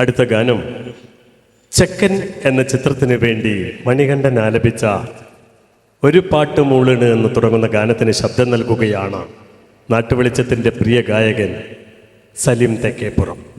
അടുത്ത ഗാനം. ചെക്കൻ എന്ന ചിത്രത്തിന് വേണ്ടി മണികണ്ഠൻ ആലപിച്ച ഒരു പാട്ട് മൂളിണ് എന്ന് തുടങ്ങുന്ന ഗാനത്തിന് ശബ്ദം നൽകുകയാണ് നാട്ടുവെളിച്ചത്തിന്റെ പ്രിയ ഗായകൻ സലീം തെക്കേപ്പുറം.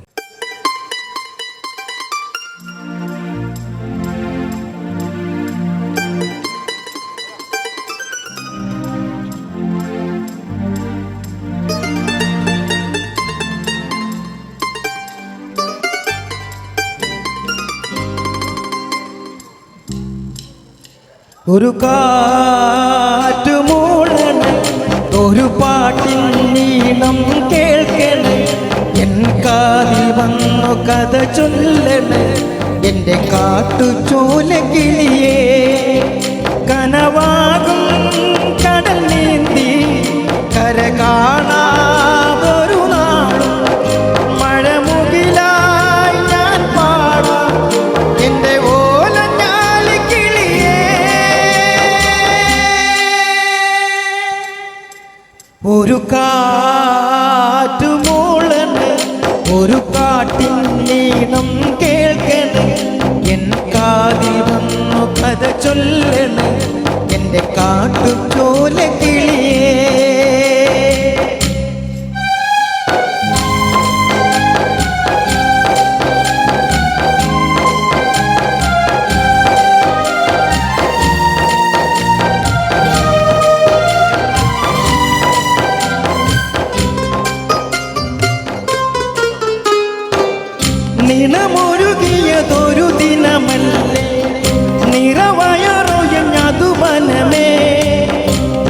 ഒരു കാറ്റ് മൂടണ ഒരു പാട്ടിൽ നീളം കേൾക്കണ. എൻ കാതിൽ വന്നു കഥ ചൊല്ലണ എന്റെ കാട്ടുചോല കിളിയേ കനവാകും ഒരു കാറ്റുമൂളണ് ഒരു കാട്ടിൻ നീളം കേൾക്കണ്. എൻ കാതിൽ വന്നു കഥ ചൊല്ലണ്. നിണമൊരുകിയതൊരു ദിനമല്ലേ? നിറവയറൊയഞ്ഞതു മനമേ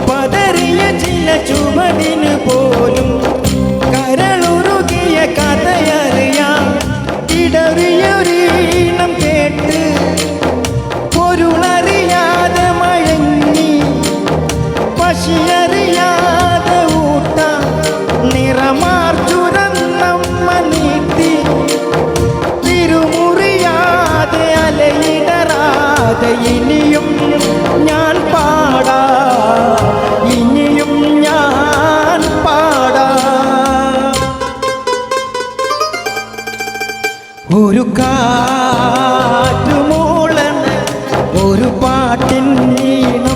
പതറിയ ചില ചുമടിന് പോലും ഇനിയും ഞാൻ പാടാ. ഇനിയും ഞാൻ പാടാ. ഒരു കാറ്റുമൂളൻ ഒരു പാട്ടിൻ നീണം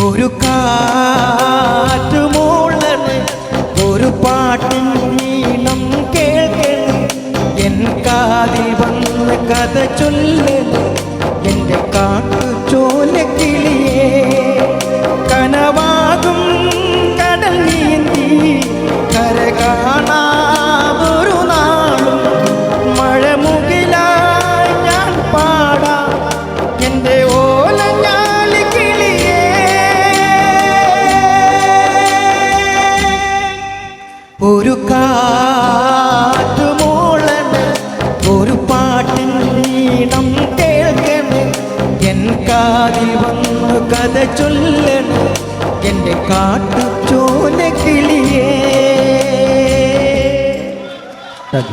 ഒരു കാറ്റുമൂളണ് ഒരു പാട്ടിൻ നീളം കേൾക്കണ് എൻ കാതിൽ വന്ന് കഥ ചൊല്ലണ് എന്റെ കാട്ടുചോല കിളിയേ. കനവാകും ഒരു കാറ്റുമൂളണ് ഒരു പാട്ടിൻ നീണം കേൾക്കണ്. എൻ കാതിൽ വന്നു കഥ ചൊല്ലണ്. എന്റെ കാട്ടുചോല കിളിയേ